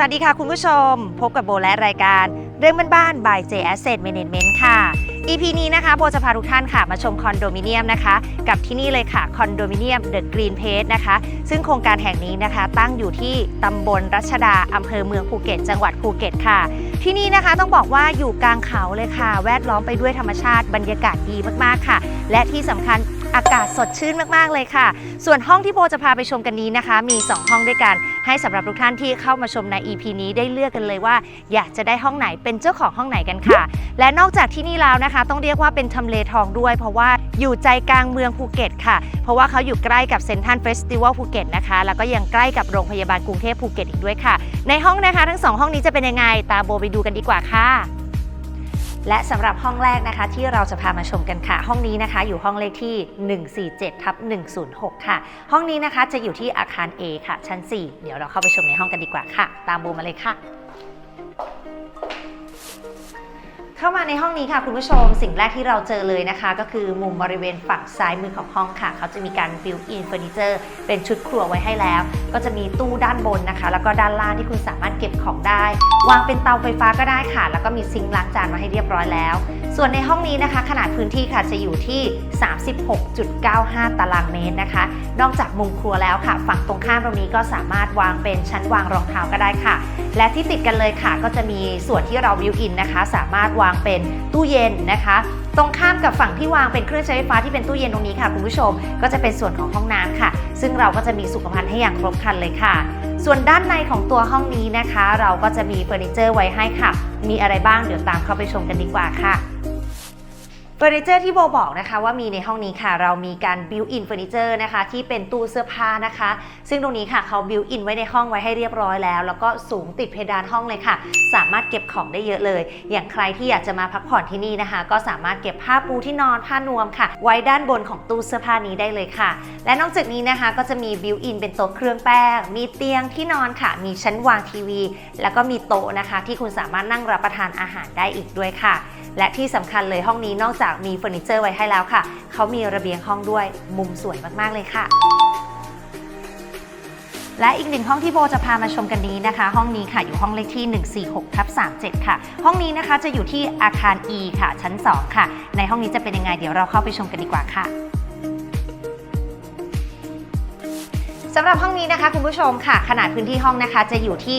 สวัสดีค่ะคุณผู้ชม พบกับโบและรายการเรื่องบ้านๆ by J Asset Management ค่ะ EP นี้นะคะโบจะพาทุกท่านค่ะมาชมคอนโดมิเนียมนะคะ กับที่นี่เลยค่ะคอนโดมิเนียม The Green p a c e นะคะ ซึ่งโครงการแห่งนี้นะคะ ตั้งอยู่ที่ตำบลรัชดาอำเภอเมืองภูเก็ต จังหวัดภูเก็ตค่ะ ที่นี่นะคะต้องบอกว่าอยู่กลางเขาเลยค่ะ แวดล้อมไปด้วยธรรมชาติบรรยากาศดีมากๆค่ะ และที่สำคัญ อากาศสดชื่นมากๆเลยค่ะ ส่วนห้องที่โบจะพาไปชมกันนี้นะคะ มี 2 ห้องด้วยกัน ให้สำหรับทุกท่านที่เข้ามาชมใน EP นี้ได้เลือกกันเลยว่า อยากจะได้ห้องไหนเป็นเจ้าของห้องไหนกันค่ะ และนอกจากที่นี่แล้วนะคะ ต้องเรียกว่าเป็นทำเลทองด้วย เพราะว่าอยู่ใจกลางเมืองภูเก็ตค่ะ เพราะว่าเขาอยู่ใกล้กับเซนทรัลเฟสติวัลภูเก็ตนะคะ แล้วก็ยังใกล้กับโรงพยาบาลกรุงเทพภูเก็ตอีกด้วยค่ะ ในห้องนะคะ ทั้งสองห้องนี้จะเป็นยังไงตามโบไปดูกันดีกว่าค่ะ และสำหรับห้องแรกนะคะ ที่เราจะพามาชมกันค่ะ ห้องนี้นะคะ อยู่ห้องเลขที่ 147ทับ106 ค่ะ ห้องนี้นะคะจะอยู่ที่อาคาร A ค่ะ ชั้น 4 เดี๋ยวเราเข้าไปชมในห้องกันดีกว่าค่ะ ตามบูมมาเลยค่ะ เข้ามาในห้องนี้ค่ะคุณผู้ชมสิ่งแรกที่เราเจอเลยนะคะ ก็คือมุมบริเวณฝั่งซ้ายมือของห้องค่ะ เขาจะมีการบิวอินเฟอร์นิเจอร์เป็นชุดครัวไว้ให้แล้ว ก็จะมีตู้ด้านบนนะคะ แล้วก็ด้านล่างที่คุณสามารถเก็บของได้ วางเป็นเตาไฟฟ้าก็ได้ค่ะ แล้วก็มีซิงค์ล้างจานมาให้เรียบร้อยแล้ว ส่วนในห้องนี้นะคะ ขนาดพื้นที่ค่ะจะอยู่ที่ 36.95 ตารางเมตรนะคะ นอกจากมุมครัวแล้วค่ะ ฝั่งตรงข้ามตรงนี้ก็สามารถวางเป็นชั้นวางรองเท้าก็ได้ค่ะ และที่ติดกันเลยค่ะ ก็จะมีส่วนที่เราบิวอินนะคะ สามารถวางเป็นตู้เย็นนะคะตรงข้ามกับฝั่งที่วางเป็นเครื่องใช้ไฟฟ้าที่เป็นตู้เย็นตรงนี้ค่ะคุณผู้ชม ก็จะเป็นส่วนของห้องน้ำค่ะ ซึ่งเราก็จะมีสุขภัณฑ์ให้อย่างครบครันเลยค่ะ ส่วนด้านในของตัวห้องนี้นะคะ เราก็จะมีเฟอร์นิเจอร์ไว้ให้ค่ะ มีอะไรบ้างเดี๋ยวตามเข้าไปชมกันดีกว่าค่ะ เฟอร์นิเจอร์ที่โบบอกนะคะว่ามีในห้องนี้ค่ะ เรามีการบิวอินเฟอร์นิเจอร์นะคะที่เป็นตู้เสื้อผ้านะคะ ซึ่งตรงนี้ค่ะเขาบิวอินไว้ในห้องไว้ให้เรียบร้อยแล้ว แล้วก็สูงติดเพดานห้องเลยค่ะ สามารถเก็บของได้เยอะเลย อย่างใครที่อยากจะมาพักผ่อนที่นี่นะคะ ก็สามารถเก็บผ้าปูที่นอนผ้านวมค่ะ ไว้ด้านบนของตู้เสื้อผ้านี้ได้เลยค่ะ และนอกจากนี้นะคะก็จะมีบิวอินเป็นโต๊ะเครื่องแป้งมีเตียงที่นอนค่ะ มีชั้นวางทีวี แล้วก็มีโต๊ะนะคะ ที่คุณสามารถนั่งรับประทานอาหารได้อีกด้วยค่ะ และที่สำคัญเลยห้องนี้นอกจากมีเฟอร์นิเจอร์ไว้ให้แล้วค่ะ เขามีระเบียงห้องด้วยมุมสวยมากๆเลยค่ะและอีกหนึ่งห้องที่โบจะพามาชมกันนี้นะคะ ห้องนี้ค่ะอยู่ห้องเลขที่ 146ทับ37 ค่ะ ห้องนี้นะคะจะอยู่ที่อาคาร E ค่ะ ชั้น 2 ค่ะ ในห้องนี้จะเป็นยังไงเดี๋ยวเราเข้าไปชมกันดีกว่าค่ะ สำหรับห้องนี้นะคะคุณผู้ชมค่ะ ขนาดพื้นที่ห้องนะคะจะอยู่ที่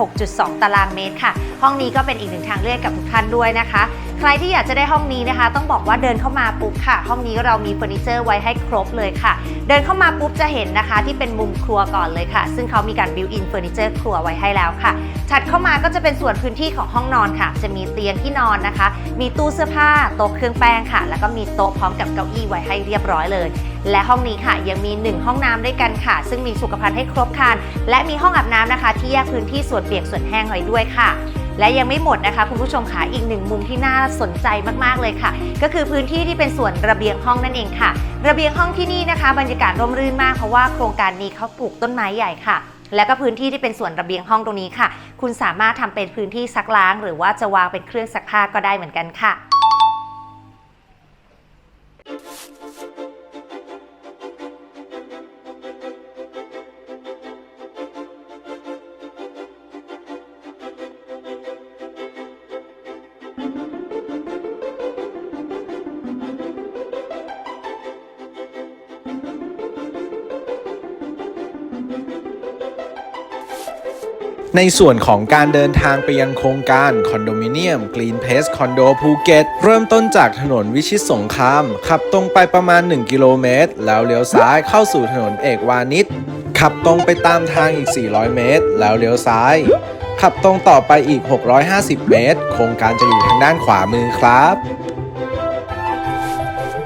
36.2 ตารางเมตรค่ะ ห้องนี้ก็เป็นอีกหนึ่งทางเลือกกับทุกท่านด้วยนะคะ ใครที่อยากจะได้ห้องนี้นะคะ ต้องบอกว่าเดินเข้ามาปุ๊บค่ะ ห้องนี้เรามีเฟอร์นิเจอร์ไว้ให้ครบเลยค่ะ เดินเข้ามาปุ๊บจะเห็นนะคะ ที่เป็นมุมครัวก่อนเลยค่ะ ซึ่งเขามีการบิวอินเฟอร์นิเจอร์ครัวไว้ให้แล้วค่ะถัดเข้ามาก็จะเป็นส่วนพื้นที่ของห้องนอนค่ะ จะมีเตียงที่นอนนะคะ มีตู้เสื้อผ้าโต๊ะเครื่องแป้งค่ะ แล้วก็มีโต๊ะพร้อมกับเก้าอี้ไว้ให้เรียบร้อยเลย และห้องนี้ค่ะยังมี 1 ห้องน้ำด้วยกันค่ะ ซึ่งมีสุขภัณฑ์ให้ครบครันและมีห้องอาบน้ำนะคะ ที่แยกพื้นที่ส่วนเปียกส่วนแห้งไว้ด้วยค่ะ และยังไม่หมดนะคะคุณผู้ชมค่ะอีกหนึ่งมุมที่น่าสนใจมากๆเลยค่ะ ก็คือพื้นที่ที่เป็นส่วนระเบียงห้องนั่นเองค่ะ ระเบียงห้องที่นี่นะคะ บรรยากาศร่มรื่นมากเพราะว่าโครงการนี้เขาปลูกต้นไม้ใหญ่ค่ะและก็พื้นที่ที่เป็นส่วนระเบียงห้องตรงนี้ค่ะ คุณสามารถทำเป็นพื้นที่ซักล้าง หรือว่าจะวางเป็นเครื่องซักผ้าก็ได้เหมือนกันค่ะ ในส่วนของการเดินทางไปยังโครงการคอนโดมิเนียม Green p a c e คอนโดภูเก็ตเริ่มต้นจากถนนวิชิตสงคราม ขับตรงไปประมาณ 1 กิโลเมตร แล้วเลี้ยวซ้ายเข้าสู่ถนนเอกวานิชขับตรงไปตามทางอีก 400 เมตร แล้วเลี้ยวซ้าย ขับตรงต่อไปอีก 650 เมตร โครงการจะอยู่ทางด้านขวามือครับ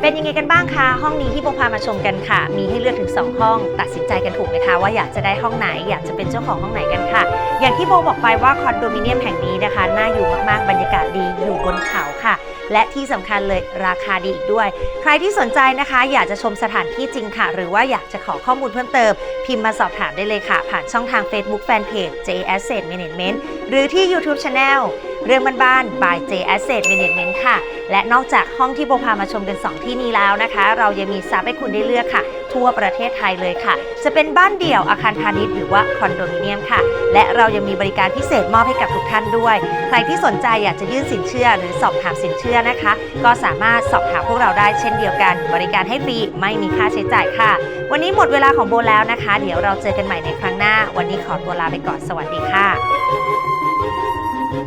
เป็นยังไงกันบ้างคะห้องนี้ที่โบพามาชมกันค่ะ มีให้เลือกถึง 2 ห้อง ตัดสินใจกันถูกไหมคะ ว่าอยากจะได้ห้องไหนอยากจะเป็นเจ้าของห้องไหนกันค่ะ อย่างที่โบบอกไปว่าคอนโดมิเนียมแห่งนี้นะคะน่าอยู่มากๆบรรยากาศดีอยู่บนเขาค่ะ และที่สำคัญเลยราคาดีอีกด้วย ใครที่สนใจนะคะ อยากจะชมสถานที่จริงค่ะ หรือว่าอยากจะขอข้อมูลเพิ่มเติม พิมพ์มาสอบถามได้เลยค่ะ ผ่านช่องทาง Facebook Fanpage J Asset Management หรือที่ YouTube Channel เรื่องบ้านๆ by J Asset Management ค่ะ และนอกจากห้องที่โบพามาชมกัน 2 ที่นี้แล้วนะคะ เรายังมีซับให้คุณได้เลือกค่ะ ทั่วประเทศไทยเลยค่ะ จะเป็นบ้านเดี่ยวอาคารพาณิชย์หรือว่าคอนโดมิเนียมค่ะ และเรายังมีบริการพิเศษมอบให้กับทุกท่านด้วย ใครที่สนใจอยากจะยื่นสินเชื่อหรือสอบถามสินเชื่อนะคะ ก็สามารถสอบถามพวกเราได้เช่นเดียวกัน บริการให้ฟรีไม่มีค่าใช้จ่ายค่ะ วันนี้หมดเวลาของโบแล้วนะคะ เดี๋ยวเราเจอกันใหม่ในครั้งหน้า วันนี้ขอตัวลาไปก่อนสวัสดีค่ะ